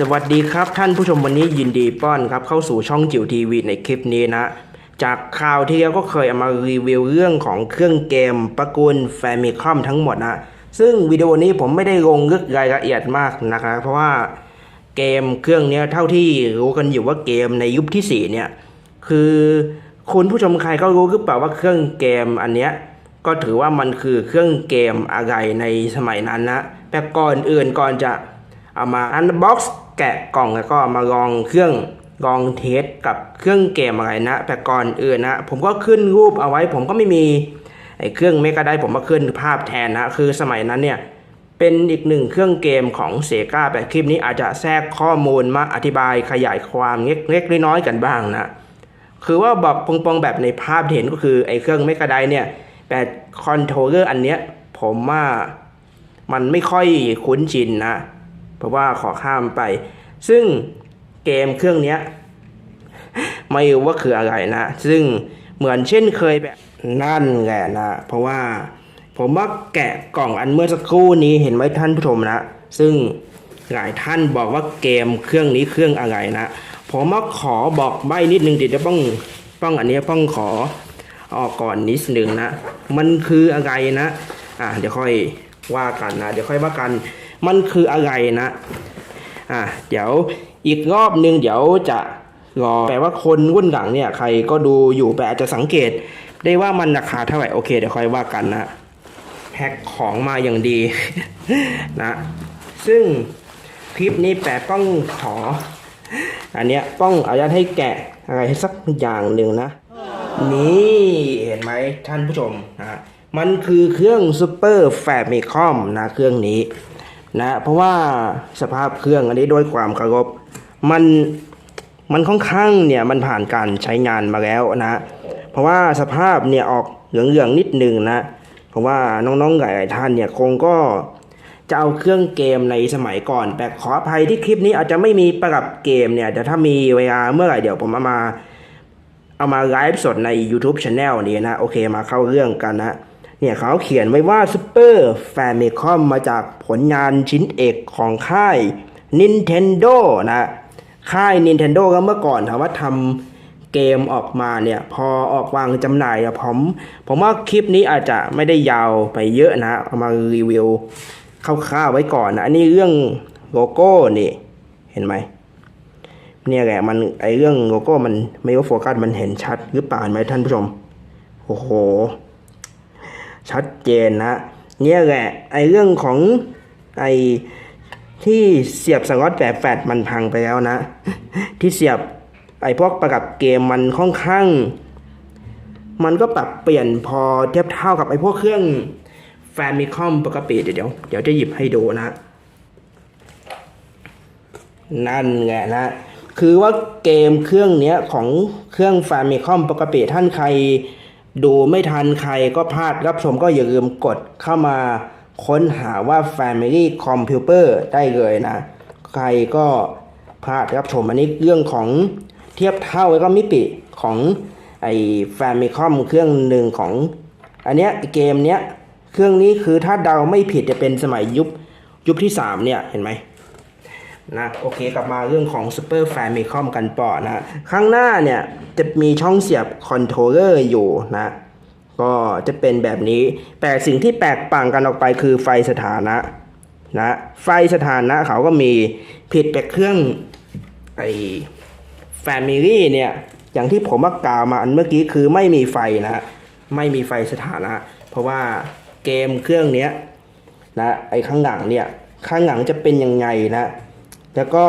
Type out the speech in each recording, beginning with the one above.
สวัสดีครับท่านผู้ชมวันนี้ยินดีป้อนครับเข้าสู่ช่องจิ๋วทีวีในคลิปนี้นะ จากข่าวที่แล้วก็เคยเอามารีวิวเรื่องของเครื่องเกมประกูลแฟมิคอมทั้งหมดนะซึ่งวิดีโอนี้ผมไม่ได้ลงลึกรายละเอียดมากนะครับเพราะว่าเกมเครื่องนี้เท่าที่รู้กันอยู่ว่าเกมในยุคที่4เนี่ยคือคุณผู้ชมใครก็รู้หรือเปล่าว่าเครื่องเกมอันเนี้ยก็ถือว่ามันคือเครื่องเกมอะไรในสมัยนั้นนะแต่ก่อนอื่นก่อนจะ เอามาอันบ็อกซ์แกะกล่องแล้วก็มาลองเครื่องลองเทสกับเครื่องเกมอะไรนะ แต่ก่อนอื่นนะ ผมก็ขึ้นรูปเอาไว้ ผมก็ไม่มีไอ้เครื่องเมกาไดผมมาขึ้นภาพแทนนะ คือสมัยนั้นเนี่ยเป็นอีกหนึ่งเครื่องเกมของเซกาแต่คลิปนี้อาจจะแทรกข้อมูลมาอธิบายขยายความเล็กๆน้อยๆกันบ้างนะคือว่าบอกปงๆแบบในภาพเห็นก็คือไอ้เครื่องเมกะไดเนี่ยแต่คอนโทรลเลอร์อันเนี้ยผมว่ามันไม่ค่อยคุ้นชินนะ เพราะว่าขอข้ามไป ซึ่งเกมเครื่องนี้ไม่รู้ว่าคืออะไรนะ ซึ่งเหมือนเช่นเคยแบบนั่นแหละนะ เพราะว่าผมว่าแกะกล่องอันเมื่อสักครู่นี้เห็นไหมท่านผู้ชมนะ ซึ่งหลายท่านบอกว่าเกมเครื่องนี้เครื่องอะไรนะ ผมว่าขอบอกใบนิดนึงเดี๋ยวจะต้องต้องอันนี้ต้องขอออกก่อนนิดนึงนะ มันคืออะไรนะ อ่าเดี๋ยวค่อยว่ากันนะ เดี๋ยวค่อยว่ากัน มันคืออะไรนะอะเดี๋ยวอีกรอบหนึ่งเดี๋ยวจะรอแปลว่าคนรุ่นหลังเนี่ยใครก็ดูอยู่แต่อาจจะสังเกต ได้ว่ามันราคาเท่าไหร่โอเคเดี๋ยวค่อยว่ากันนะแพ็คของมาอย่างดีนะซึ่งคลิปนี้แปะต้องขอ อันเนี้ยต้องอนุญาตให้แกะอะไรสักอย่างหนึ่งนะ นี่เห็นไหมท่านผู้ชมนะมันคือเครื่องซูเปอร์แฟมิคอมนะเครื่องนี้ นะเพราะว่าสภาพเครื่องอันนี้ด้วยความเคารพมันมันค่อนข้างเนี่ยมันผ่านการใช้งานมาแล้วนะ เพราะว่าสภาพเนี่ยออกเหลืองๆนิดหนึ่งนะ เพราะว่าน้องๆหลายๆท่านเนี่ยคงก็จะเอาเครื่องเกมในสมัยก่อน แต่ขออภัยที่คลิปนี้อาจจะไม่มีประกับเกมเนี่ยแต่ถ้ามีเวลาเมื่อไหร่เดี๋ยวผมเอามา เอามาไลฟ์สดใน YouTube Channel นี้นะ โอเคมาเข้าเรื่องกันนะ เนี่ยเขาเขียนไว้ว่า Super Famicom มาจากผลงานชิ้นเอกของค่าย Nintendo นะค่าย Nintendo ก็เมื่อก่อนถามว่าทำเกมออกมาเนี่ย พอออกวางจำหน่ายอะผมผมว่าคลิปนี้อาจจะไม่ได้ยาวไปเยอะนะเอามารีวิวคร่าวๆไว้ก่อนนะอันนี้เรื่องโลโก้นี่ เห็นไหมเนี่ยแหละมันไอเรื่องโลโก้มันไม่ว่าโฟกัสมันเห็นชัดหรือเปล่าไหมท่านผู้ชม โอ้โห ชัดเจนนะเนี่ยแหละไอเรื่องของไอที่เสียบสล็อตแบบแฟดมันพังไปแล้วนะ ที่เสียบไอพวกประกับเกมมันค่อนข้าง มันก็ปรับเปลี่ยนพอเทียบเท่ากับไอพวกเครื่องแฟมิคอมปกติเดี๋ยวเดี๋ยวจะหยิบให้ดูนะ นั่นแหละนะ คือว่าเกมเครื่องเนี้ยของเครื่อง f a m i c o m ปกติท่านใคร ดูไม่ทันใครก็พลาดรับชมก็อย่าลืมกดเข้ามาค้นหาว่า Family Computer ได้เลยนะ ใครก็พลาดรับชมอันนี้เรื่องของเทียบเท่าแล้วก็มิติของไอ้ Famicom เครื่องหนึ่งของ อันเนี้ยเกมเนี้ย เครื่องนี้คือถ้าเดาไม่ผิดจะเป็นสมัยยุคยุคที่ 3 เนี่ย เห็นไหม นะโอเคกลับมาเรื่องของ Super Famicom กันต่อนะข้างหน้าเนี่ยจะมีช่องเสียบคอนโทรเลอร์อยู่นะก็จะเป็นแบบนี้ แต่สิ่งที่แตกต่างกันออกไปคือไฟสถานะนะไฟสถานะเขาก็มีผิดแต่เครื่องไอ้ Family เนี่ยอย่างที่ผมกล่าวมาอันเมื่อกี้คือไม่มีไฟนะไม่มีไฟสถานะ เพราะว่าเกมเครื่องเนี้ยนะไอ้ข้างหลังเนี่ยข้างหลังจะเป็นยังไงนะ แล้วก็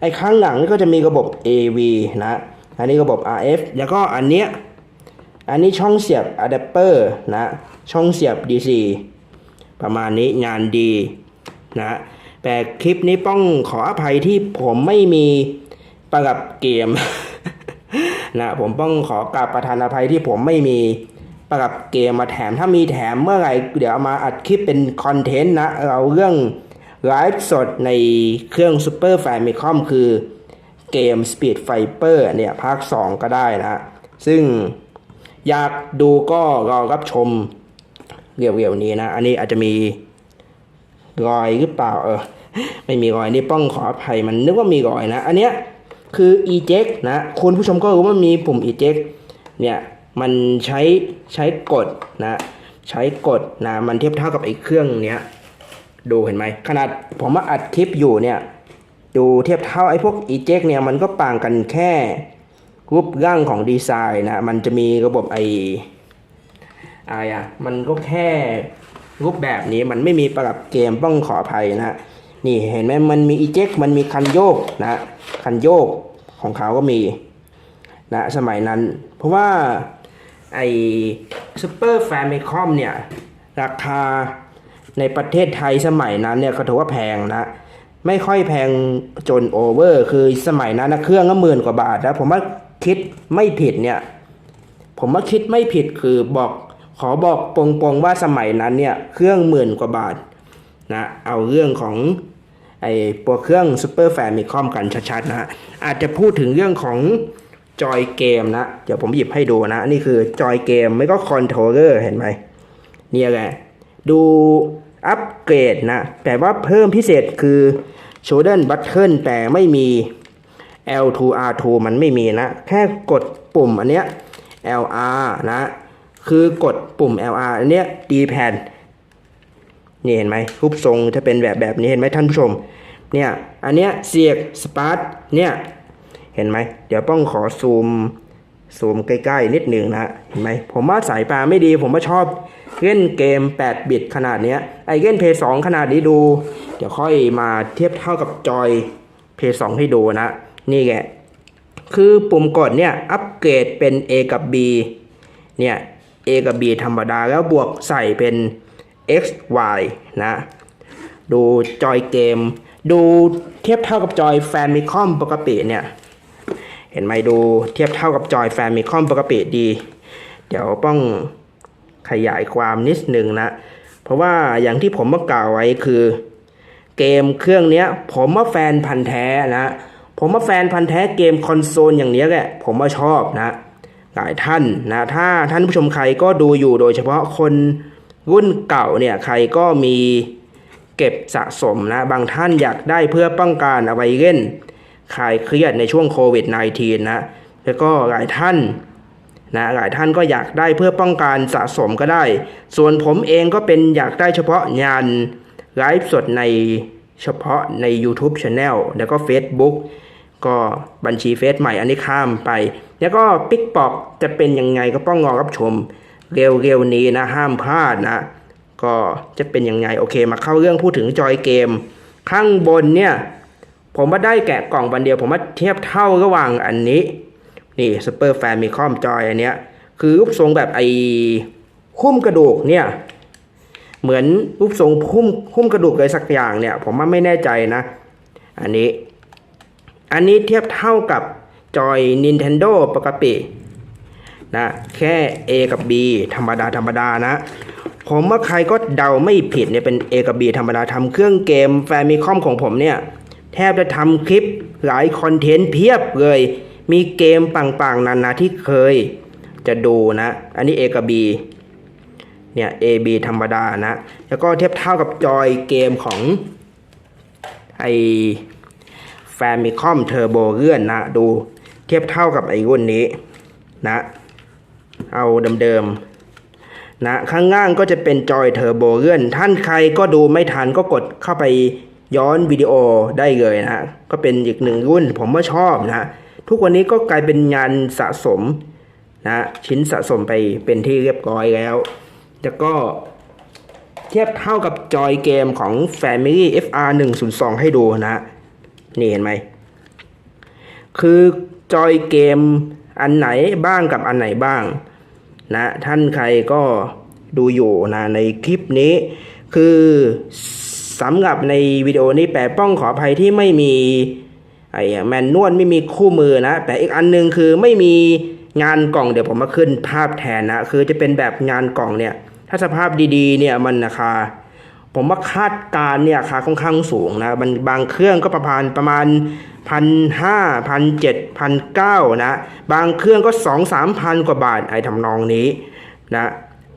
ไอ้ข้างหลังนี่ก็จะมีระบบ AV นะ อันนี้ระบบ RF แล้วก็อันเนี้ย อันนี้ช่องเสียบอะแดปเตอร์นะ ช่องเสียบ DC ประมาณนี้งานดีนะ แต่คลิปนี้ต้องขออภัยที่ผมไม่มีประกับเกมนะผมต้องขอกราบประธานอภัยที่ผมไม่มีประกับเกมมาแถม ถ้ามีแถมเมื่อไหร่เดี๋ยวมาอัดคลิปเป็นคอนเทนต์นะ เราเรื่อง ไลฟ์สดในเครื่อง Super Famicom คือเกม Speed Fighter เนี่ยภาค 2 ก็ได้นะซึ่งอยากดูก็รอรับชมเร็วๆนี้นะ อันนี้อาจจะมีรอยหรือเปล่าเออไม่มีรอยนี่ป้องขออภัยมันนึกว่ามีรอยนะ อันเนี้ยคือ eject นะคุณผู้ชมก็รู้ว่ามีปุ่ม eject เนี่ยมันใช้ใช้กดนะ ใช้กดนะ มันเทียบเท่ากับไอ้เครื่องเนี้ย ดูเห็นไหมขนาดผมมาอัดคลิปอยู่เนี่ยดูเทียบเท่าไอ้พวก eject เนี่ยมันก็ต่างกันแค่รูปร่างของดีไซน์นะมันจะมีระบบไออะไรอะมันก็แค่รูปแบบนี้มันไม่มีประกับเกมป้องขออภัยนะนี่เห็นไหมมันมี eject มันมีคันโยกนะคันโยกของเขาก็มีนะสมัยนั้น เพราะว่าไอ้ Super Famicom เนี่ยราคา ในประเทศไทยสมัยนั้นเนี่ยก็ถือว่าแพงนะ ไม่ค่อยแพงจนโอเวอร์ คือสมัยนั้นนะเครื่องก็หมื่นกว่าบาทนะผมว่าคิดไม่ผิดเนี่ย ผมว่าคิดไม่ผิดคือบอกขอบอกปรงๆว่าสมัยนั้นเนี่ยเครื่องหมื่นกว่าบาทนะเอาเรื่องของไอ้ตัวเครื่อง Super Famicom กันชัดๆนะฮะอาจจะพูดถึงเรื่องของจอยเกมนะ เดี๋ยวผมหยิบให้ดูนะ นี่คือจอยเกมไม่ก็คอนโทรลเลอร์เห็นไหมเนี่ยแหละ ดูอัปเกรดนะแต่ว่าเพิ่มพิเศษคือ Shoulder Button แต่ไม่มี L2 R2 มันไม่มีนะ แค่กดปุ่มอันเนี้ย LR นะ คือกดปุ่ม LR อันเนี้ย D-pad นี่เห็นไหมรูปทรงจะเป็นแบบแบบนี้เห็นไหมท่านผู้ชม เนี่ย อันเนี้ยเสียกสปาร์ตเนี่ย เห็นไหม เดี๋ยวป้องขอซูม ซูมใกล้ๆ นิดหนึ่งนะเห็นไหมผมว่าสายตาไม่ดี ผมว่าชอบเล่นเกม 8 บิตขนาดเนี้ยไอเล่นเพย์สขนาดนี้ดู เดี๋ยวค่อยมาเทียบเท่ากับจอยเพย์สให้ดูนะ นี่แกคือปุ่มกดเนี่ย อัปเกรดเป็น A กับ B เนี่ย A กับ B ธรรมดาแล้วบวกใส่เป็น X Y นะ ดูจอยเกม ดูเทียบเท่ากับจอย Famicom ปกติเนี่ย เห็นไหมดูเทียบเท่ากับจอย Famicom ปกติดี เดี๋ยวต้องขยายความนิดหนึ่งนะ เพราะว่าอย่างที่ผมมากล่าวไว้คือ เกมเครื่องเนี้ยผมว่าแฟนพันธ์แท้นะ ผมว่าแฟนพันธ์แท้เกมคอนโซลอย่างเนี้ยแหละผมว่าชอบนะ หลายท่านนะถ้าท่านผู้ชมใครก็ดูอยู่โดยเฉพาะคนรุ่นเก่าเนี่ยใครก็มีเก็บสะสมนะ บางท่านอยากได้เพื่อป้องกันเอาไว้เล่น คลายเครียดในช่วงโควิด -19 นะ แล้วก็หลายท่านนะหลายท่านก็อยากได้เพื่อป้องกันสะสมก็ได้ ส่วนผมเองก็เป็นอยากได้เฉพาะงานไลฟ์สดในเฉพาะใน YouTube Channel แล้วก็ Facebook ก็บัญชีเฟซใหม่อันนี้ข้ามไป แล้วก็ปิกปอกจะเป็นยังไงก็ต้องรอรับชมเร็วๆนี้นะห้ามพลาดนะ ก็จะเป็นยังไงโอเคมาเข้าเรื่องพูดถึงจอยเกม ข้างบนเนี่ย ผมว่าได้แกะกล่องวันเดียวผมว่าเทียบเท่าระหว่างอันนี้ นี่ Super Famicom จอยอันเนี้ย คือรูปทรงแบบไอ้หุ้มกระดูกเนี่ย เหมือนรูปทรงหุ้มหุ้มกระดูกอะไรสักอย่างเนี่ย ผมว่าไม่แน่ใจนะ อันนี้ อันนี้เทียบเท่ากับจอย Nintendo ปกตินะแค่ A กับ B ธรรมดาธรรมดานะ ผมว่าใครก็เดาไม่ผิดเนี่ยเป็น A กับ B ธรรมดาทำเครื่องเกม Famicom ของผมเนี่ย แทบจะทำคลิปหลายคอนเทนต์เพียบเลย มีเกมปังๆนานาที่เคย จะดูนะ อันนี้ A กับ B เนี่ย A B ธรรมดานะ แล้วก็เทียบเท่ากับจอยเกมของไอ Famicom Turbo เลื่อนนะ ดูเทียบเท่ากับไอ้รุ่นนี้นะ เอาเดิมๆนะ ข้างล่างก็จะเป็นจอยเทอร์โบเลื่อน ท่านใครก็ดูไม่ทันก็กดเข้าไป ย้อนวิดีโอได้เลยนะก็เป็นอีกหนึ่งรุ่นผมว่าชอบนะทุกวันนี้ก็กลายเป็นงานสะสมนะชิ้นสะสมไปเป็นที่เรียบร้อยแล้ว แล้วก็เทียบเท่ากับจอยเกมของ Family FR 102 ให้ดูนะ นี่เห็นไหม คือจอยเกมอันไหนบ้างกับอันไหนบ้าง นะ ท่านใครก็ดูอยู่นะในคลิปนี้คือ สำหรับในวิดีโอนี้แปะป้องขออภัยที่ไม่มีไอ้แมนนวลไม่มีคู่มือนะ แต่อีกอันหนึงคือไม่มีงานกล่องเดี๋ยวผมมาขึ้นภาพแทนนะ คือจะเป็นแบบงานกล่องเนี่ย ถ้าสภาพดีๆเนี่ยมันราคาผมว่าคาดการณ์เนี่ยราคาค่อนข้างสูงนะบางบางเครื่องก็ประมาณประมาณพันห้าพันเจ็ดพันเก้านะ บางเครื่องก็สองสามพันกว่าบาทไอ้ทำนองนี้นะ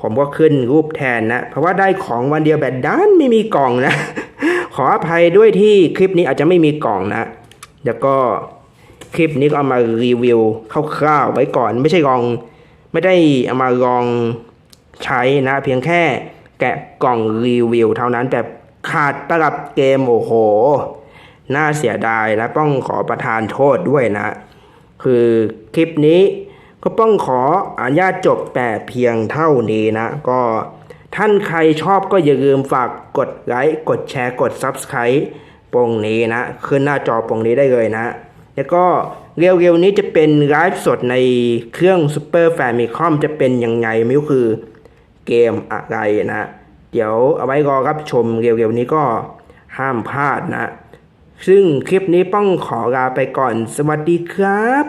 ผมก็ขึ้นรูปแทนนะ เพราะว่าได้ของวันเดียวแบบด้านไม่มีกล่องนะ ขออภัยด้วยที่คลิปนี้อาจจะไม่มีกล่องนะ แล้วก็คลิปนี้ก็เอามารีวิวคร่าวๆไว้ก่อน ไม่ใช่ลอง ไม่ได้เอามาลองใช้นะ เพียงแค่แกะกล่องรีวิวเท่านั้นแต่ขาดตลับเกมโอ้โห น่าเสียดายนะต้องขอประทานโทษด้วยนะ คือคลิปนี้ ก็ต้องขออนุญาตจบแต่เพียงเท่านี้นะ ก็ท่านใครชอบก็อย่าลืมฝากกดไลค์กดแชร์กด Subscribe ตรงนี้นะ ขึ้นหน้าจอตรงนี้ได้เลยนะ แล้วก็เร็วๆนี้จะเป็นไลฟ์สดในเครื่อง Super Famicom จะเป็นยังไงไม่รู้คือเกมอะไรนะ เดี๋ยวเอาไว้รอรับชมเร็วๆนี้ก็ห้ามพลาดนะ ซึ่งคลิปนี้ป้องขอลาไปก่อนสวัสดีครับ